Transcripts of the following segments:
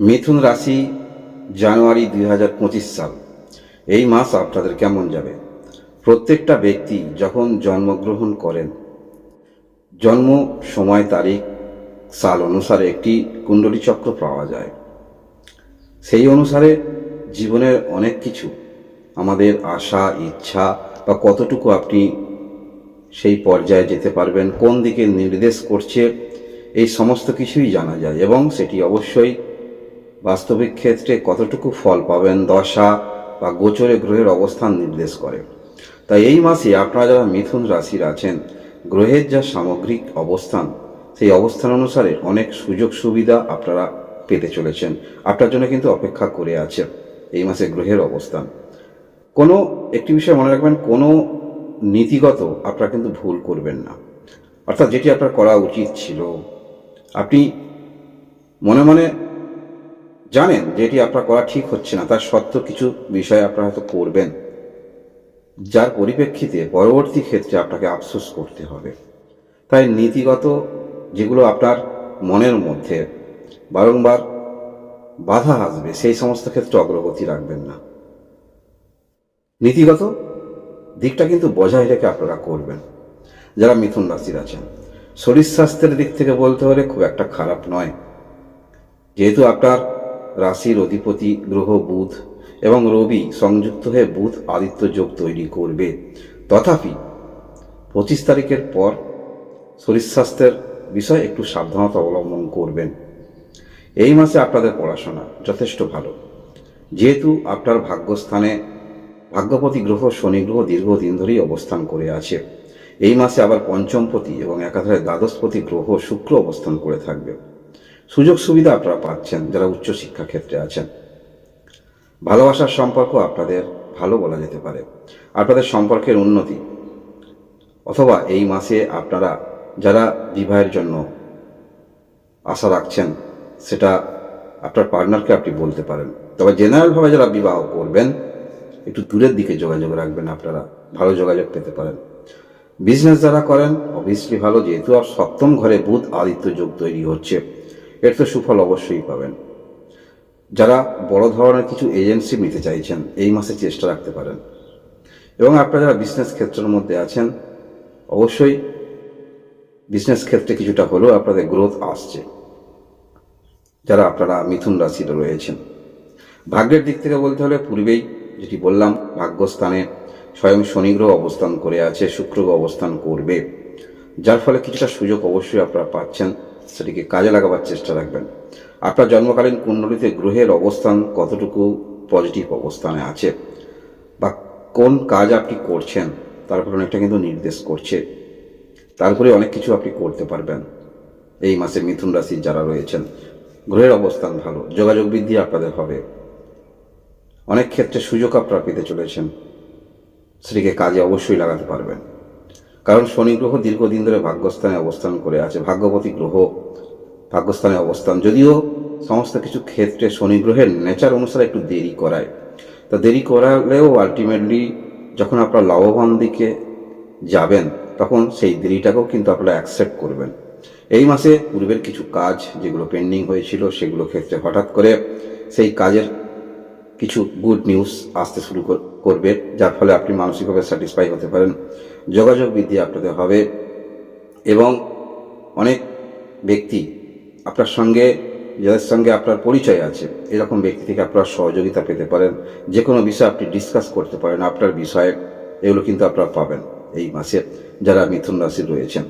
মিথুন রাশি, জানুয়ারি দুই হাজার পঁচিশ সাল। এই মাস আপনাদের কেমন যাবে? প্রত্যেকটা ব্যক্তি যখন জন্মগ্রহণ করেন, জন্ম সময় তারিখ সাল অনুসারে একটি কুণ্ডলী চক্র পাওয়া যায়। সেই অনুসারে জীবনের অনেক কিছু, আমাদের আশা, ইচ্ছা বা কতটুকু আপনি সেই পর্যায়ে যেতে পারবেন, কোন দিকে নির্দেশ করছে, এই সমস্ত কিছুই জানা যায় এবং সেটি অবশ্যই বাস্তবিক ক্ষেত্রে কতটুকু ফল পাবেন দশা বা গোচরে গ্রহের অবস্থান নির্দেশ করে। তাই এই মাসে আপনারা যারা মিথুন রাশির আছেন, গ্রহের যা সামগ্রিক অবস্থান, সেই অবস্থান অনুসারে অনেক সুযোগ সুবিধা আপনারা পেতে চলেছেন। আপনার জন্য কিন্তু অপেক্ষা করে আছে এই মাসে গ্রহের অবস্থান। কোনো, একটি বিষয় মনে রাখবেন, কোনো নীতিগত আপনারা কিন্তু ভুল করবেন না। অর্থাৎ যেটি আপনার করা উচিত ছিল। আপনি মনে মনে জানেন যে এটি আপনার করা ঠিক হচ্ছে না, তার সত্ত্বেও কিছু বিষয় আপনারা হয়তো করবেন। যার পরিপ্রেক্ষিতে পরবর্তী ক্ষেত্রে আপনাকে আফসোস করতে হবে। তাই নীতিগত যেগুলো আপনার মনের মধ্যে বারংবার বাধা আসবে, সেই সমস্ত ক্ষেত্রে অগ্রগতি রাখবেন না। নীতিগত দিকটা কিন্তু বজায় রেখে আপনারা করবেন। যারা মিথুন রাশির আছেন, শরীর স্বাস্থ্যের দিক থেকে বলতে হলে খুব একটা খারাপ নয়। যেহেতু আপনার রাশির অধিপতি গ্রহ বুধ এবং রবি সংযুক্ত হয়ে বুধ আদিত্য যোগ তৈরি করবে। তথাপি পঁচিশ তারিখের পর শরীর স্বাস্থ্যের বিষয়ে একটু সাবধানতা অবলম্বন করবেন। এই মাসে আপনাদের পড়াশোনা যথেষ্ট ভালো। যেহেতু আপনার ভাগ্যস্থানে ভাগ্যপতি গ্রহ, শনি গ্রহ দীর্ঘদিন ধরেই অবস্থান করে আছে। এই মাসে আবার পঞ্চমপতি এবং একাধারে দ্বাদশপতি গ্রহ শুক্র অবস্থান করে থাকবে। সুযোগ সুবিধা আপনারা পাচ্ছেন, যারা উচ্চশিক্ষা ক্ষেত্রে আছেন। ভালোবাসার সম্পর্ক আপনাদের ভালো বলা যেতে পারে, আপনাদের সম্পর্কের উন্নতি। অথবা এই মাসে আপনারা যারা বিবাহের জন্য আশা রাখছেন, সেটা আপনার পার্টনারকে আপনি বলতে পারেন। তবে জেনারেলভাবে যারা বিবাহ করবেন, একটু দূরের দিকে যোগাযোগ রাখবেন আপনারা, ভালো যোগাযোগ পেতে পারেন। বিজনেস যারা করেন অবভিয়াসলি ভালো, যেহেতু আর সপ্তম ঘরে বুধ, আদিত্য যোগ তৈরি হচ্ছে। এর তো সুফল অবশ্যই পাবেন। যারা বড় ধরনের কিছু এজেন্সি নিতে চাইছেন, এই মাসে চেষ্টা রাখতে পারেন। এবং আপনারা যারা বিজনেস ক্ষেত্রের মধ্যে আছেন, অবশ্যই বিজনেস ক্ষেত্রে কিছুটা হলেও আপনাদের গ্রোথ আসছে। যারা আপনারা মিথুন রাশিতে রয়েছেন। ভাগ্যের দিক থেকে বলতে হলে পূর্বেই যেটি বললাম, ভাগ্যস্থানে স্বয়ং শনিগ্রহ অবস্থান করে আছে শুক্রগ্রহ অবস্থান করবে। যার ফলে কিছুটা সুযোগ অবশ্যই আপনারা পাচ্ছেন। সেটিকে কাজে লাগাবার চেষ্টা রাখবেন। আপনার জন্মকালীন কুণ্ডলিতে গ্রহের অবস্থান কতটুকু পজিটিভ অবস্থানে আছে বা কোন কাজ আপনি করছেন, তার উপর অনেকটা কিন্তু নির্দেশ করছে। তারপরে অনেক কিছু আপনি করতে পারবেন। এই মাসে মিথুন রাশির যারা রয়েছেন, গ্রহের অবস্থান ভালো, যোগাযোগ বৃদ্ধি আপনাদের হবে। অনেক ক্ষেত্রে সুযোগ আপনারা পেতে চলেছেন। সেটিকে কাজে অবশ্যই লাগাতে পারবেন। কারণ শনি গ্রহ দীর্ঘদিন ধরে ভাগ্যস্থানে অবস্থান করে আছে, ভাগ্যবতী গ্রহ ভাগ্যস্থানে অবস্থান। যদিও সমস্ত কিছু ক্ষেত্রে শনি গ্রহের নেচার অনুসারে একটু দেরি করায়। তা দেরি করালেও আলটিমেটলি যখন আপনারা লাভবান দিকে যাবেন, তখন সেই দেরিটাকেও কিন্তু আপনারা অ্যাকসেপ্ট করবেন। এই মাসে পূর্বের কিছু কাজ যেগুলো পেন্ডিং হয়েছিল, সেগুলো ক্ষেত্রে হঠাৎ করে সেই কাজের কিছু গুড নিউজ আসতে শুরু কর- করবে, যার ফলে আপনি মানসিকভাবে স্যাটিসফাই হতে পারেন। যোগাযোগ বৃদ্ধি আপনাদের হবে এবং অনেক ব্যক্তি আপনার সঙ্গে, যাদের সঙ্গে আপনার পরিচয় আছে, এরকম ব্যক্তি থেকে আপনার সহযোগিতা পেতে পারেন। যে কোনো বিষয় আপনি ডিসকাস করতে পারেন, আপনার বিষয়ে, এগুলো কিন্তু আপনারা পাবেন এই মাসে যারা মিথুন রাশির রয়েছেন।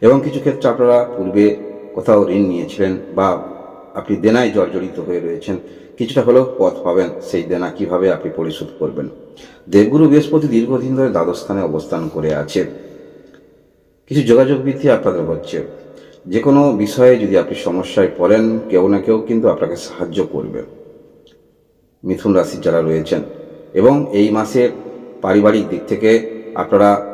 এবং কিছু ক্ষেত্রে আপনারা পূর্বে কোথাও ঋণ নিয়েছিলেন বা আপনি দেনায় জর্জরিত হয়ে রয়েছেন, কিছুটা হলেও পথ পাবেন, সেই দেনা কীভাবে আপনি পরিশোধ করবেন। দেবগুরু বৃহস্পতি দীর্ঘদিন ধরে দ্বাদশ স্থানে অবস্থান করে আছে। কিছু যোগাযোগ বৃদ্ধি আপনাদের হচ্ছে। যে কোনো বিষয়ে যদি আপনি সমস্যায় পড়েন, কেউ না কেউ কিন্তু আপনাকে সাহায্য করবে। মিথুন রাশির যারা রয়েছেন, এবং এই মাসে পারিবারিক দিক থেকে আপনারা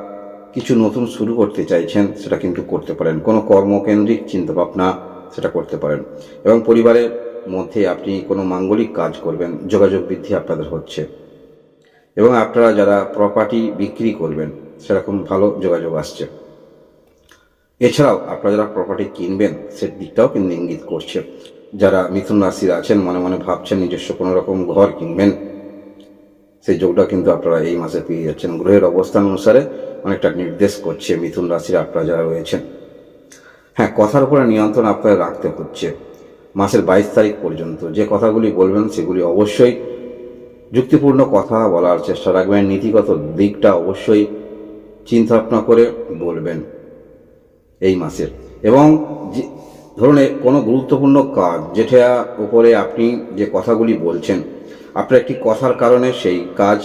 কিছু নতুন শুরু করতে চাইছেন, সেটা কিন্তু করতে পারেন। কোনো কর্মকেন্দ্রিক চিন্তাভাবনা সেটা করতে পারেন। এবং পরিবারের মধ্যে আপনি কোনো মাঙ্গলিক কাজ করবেন, যোগাযোগ বৃদ্ধি আপনাদের হচ্ছে। এবং আপনারা যারা প্রপার্টি বিক্রি করবেন, সেরকম ভালো যোগাযোগ আসছে। এছাড়াও আপনারা যারা প্রপার্টি কিনবেন, সে দিকটাও কিন্তু ইঙ্গিত করছে। যারা মিথুন রাশির আছেন, মনে মনে ভাবছেন নিজস্ব কোনো রকম ঘর কিনবেন, সেই যোগটা কিন্তু আপনারা এই মাসে পেয়ে যাচ্ছেন। গ্রহের অবস্থান অনুসারে অনেকটা নির্দেশ করছে মিথুন রাশির আপনারা যারা রয়েছেন। হ্যাঁ কথার উপরে নিয়ন্ত্রণ আপনাদের রাখতে হচ্ছে। মাসের বাইশ তারিখ পর্যন্ত যে কথাগুলি বলবেন, সেগুলি অবশ্যই যুক্তিপূর্ণ কথা বলার চেষ্টা রাখবেন, নীতিগত দিকটা অবশ্যই চিন্তা ভাবনা করে বলবেন এই মাসের। এবং ধরুন কোনো গুরুত্বপূর্ণ কাজ, যেটা উপরে আপনি যে কথাগুলি বলছেন, আপনার একটি কথার কারণে সেই কাজ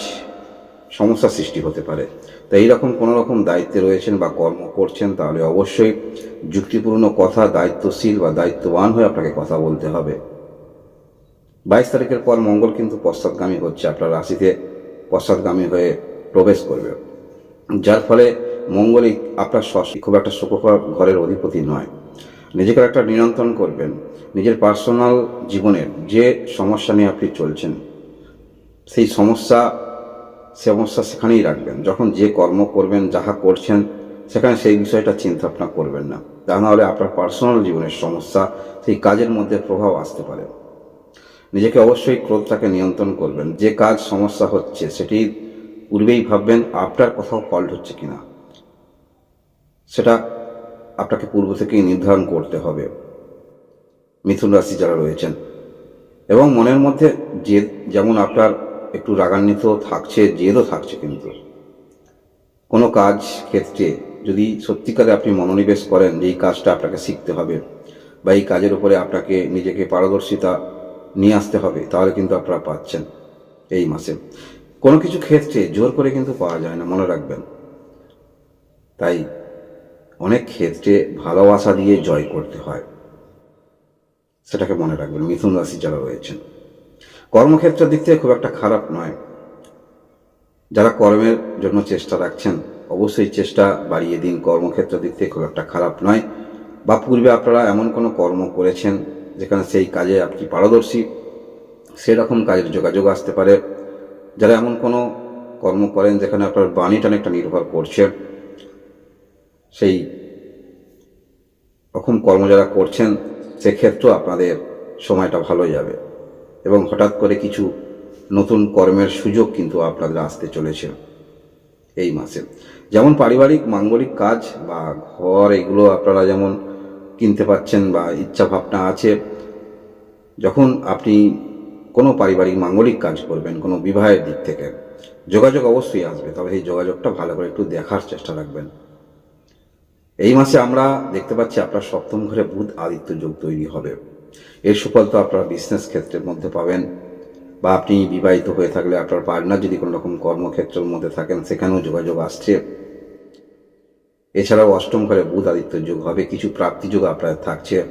সমস্যা সৃষ্টি হতে পারে। তো এইরকম কোনো রকম দায়িত্বে রয়েছেন বা কর্ম করছেন, তাহলে অবশ্যই যুক্তিপূর্ণ কথা দায়িত্বশীল বা দায়িত্ববান হয়ে আপনাকে কথা বলতে হবে। বাইশ তারিখের পর মঙ্গল কিন্তু পশ্চাৎগামী হচ্ছে। আপনার রাশিতে পশ্চাৎগামী হয়ে প্রবেশ করবে। যার ফলে মঙ্গল এই আপনার ষষ্ঠী, খুব একটা সুখকর ঘরের অধিপতি নয়। নিজেকে একটা নিয়ন্ত্রণ করবেন। নিজের পার্সোনাল জীবনের যে সমস্যা নিয়ে আপনি চলছেন, সেই সমস্যা সমস্যা সেখানেই রাখবেন। যখন যে কর্ম করবেন, যাহা করছেন, সেখানে সেই বিষয়টা চিন্তা ভাবনা করবেন না। তা নাহলে আপনার পার্সোনাল জীবনের সমস্যা, সেই কাজের মধ্যে প্রভাব আসতে পারে। নিজেকে অবশ্যই ক্রোধটাকে নিয়ন্ত্রণ করবেন। যে কাজ সমস্যা হচ্ছে, সেটি পূর্বেই ভাববেন আপনার কোথাও ফল্ট হচ্ছে কিনা। সেটা আপনাকে পূর্ব থেকেই নির্ধারণ করতে হবে। মিথুন রাশি যারা রয়েছেন, এবং মনের মধ্যে জেদ যেমন আপনার একটু রাগান্বিত থাকছে, জেদও থাকছে কিন্তু। কোনো কাজ ক্ষেত্রে যদি সত্যিকারে আপনি মনোনিবেশ করেন যে, এই কাজটা আপনাকে শিখতে হবে, বা এই কাজের উপরে আপনাকে নিজেকে পারদর্শিতা নিয়ে আসতে হবে, তাহলে কিন্তু আপনারা পাচ্ছেন এই মাসে। কোনো কিছু ক্ষেত্রে জোর করে কিন্তু পাওয়া যায় না, মনে রাখবেন। তাই অনেক ক্ষেত্রে ভালোবাসা দিয়ে জয় করতে হয়। সেটাকে মনে রাখবেন, মিথুন রাশি যারা রয়েছেন। কর্মক্ষেত্রের দিক থেকে খুব একটা খারাপ নয়। যারা কর্মের জন্য চেষ্টা রাখছেন, অবশ্যই চেষ্টা বাড়িয়ে দিন। কর্মক্ষেত্রের দিক থেকে খুব একটা খারাপ নয়। বা পূর্বে আপনারা এমন কোনো কর্ম করেছেন যেখানে সেই কাজে আপনি পারদর্শী, সেরকম কাজের যোগাযোগ আসতে পারে। যারা এমন কোনো কর্ম করেন যেখানে আপনার বাণীটা অনেকটা নির্ভর করছে, সেই রকম কর্ম যারা করছেন, সেক্ষেত্রেও আপনাদের সময়টা ভালো যাবে। এবং হঠাৎ করে কিছু নতুন কর্মের সুযোগ কিন্তু আপনাদের আসতে চলেছে এই মাসে। যেমন পারিবারিক, মাঙ্গলিক কাজ বা ঘর, এগুলো আপনারা যেমন কিনতে পাচ্ছেন বা ইচ্ছা ভাবনা আছে, যখন আপনি কোনো পারিবারিক মাঙ্গলিক কাজ করবেন, কোনো বিবাহের দিক থেকে, যোগাযোগ অবশ্যই আসবে, তবে এই যোগাযোগটা ভালো করে একটু দেখার চেষ্টা রাখবেন। এই মাসে আমরা দেখতে পাচ্ছি আপনার সপ্তম ঘরে বুধ আদিত্য যোগ তৈরি হবে। এর সুফল তো আপনারা বিজনেস ক্ষেত্রের মধ্যে পাবেন, বা আপনি বিবাহিত হয়ে থাকলে আপনার পার্টনার যদি কোনো রকম কর্মক্ষেত্রের মধ্যে থাকেন, সেখানেও যোগাযোগ আসছে। এছাড়াও অষ্টম ঘরে বুধ আদিত্য যোগ হবে। কিছু প্রাপ্তি যোগ আপনার থাকছে।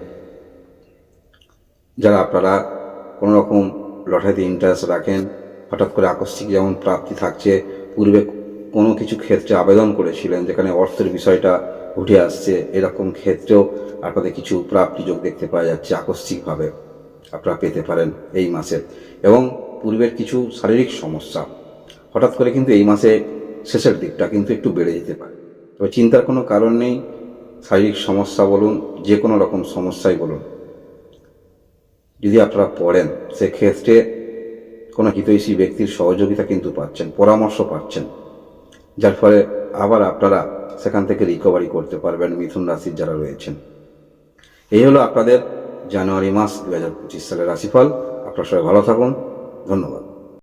যারা আপনারা কোনো রকম লটারিতে ইন্টারেস্ট রাখেন, হঠাৎ করে আকস্মিক যেমন প্রাপ্তি থাকছে, পূর্বে কোনো কিছু ক্ষেত্রে আবেদন করেছিলেন, যেখানে অর্থের বিষয়টা উঠে আসছে, এরকম ক্ষেত্রেও আপনাদের কিছু প্রাপ্তি যোগ দেখতে পাওয়া যাচ্ছে আকস্মিকভাবে। আপনারা পেতে পারেন এই মাসে। এবং পূর্বের কিছু শারীরিক সমস্যা, হঠাৎ করে কিন্তু এই মাসে শেষের দিকটা কিন্তু একটু বেড়ে যেতে পারে। তবে চিন্তার কোনো কারণ নেই। শারীরিক সমস্যা বলুন যে কোনো রকম সমস্যাই বলুন। যদি আপনারা পড়েন, সেক্ষেত্রে কোনো হিতৈষী ব্যক্তির সহযোগিতা কিন্তু পাচ্ছেন, পরামর্শ পাচ্ছেন। যার ফলে আবার আপনারা সেখান থেকে রিকভারি করতে পারবেন মিথুন রাশির যারা রয়েছেন। এই হলো আপনাদের জানুয়ারি মাস দু হাজার পঁচিশ সালের রাশিফল। আপনার সবাই ভালো থাকুন। ধন্যবাদ।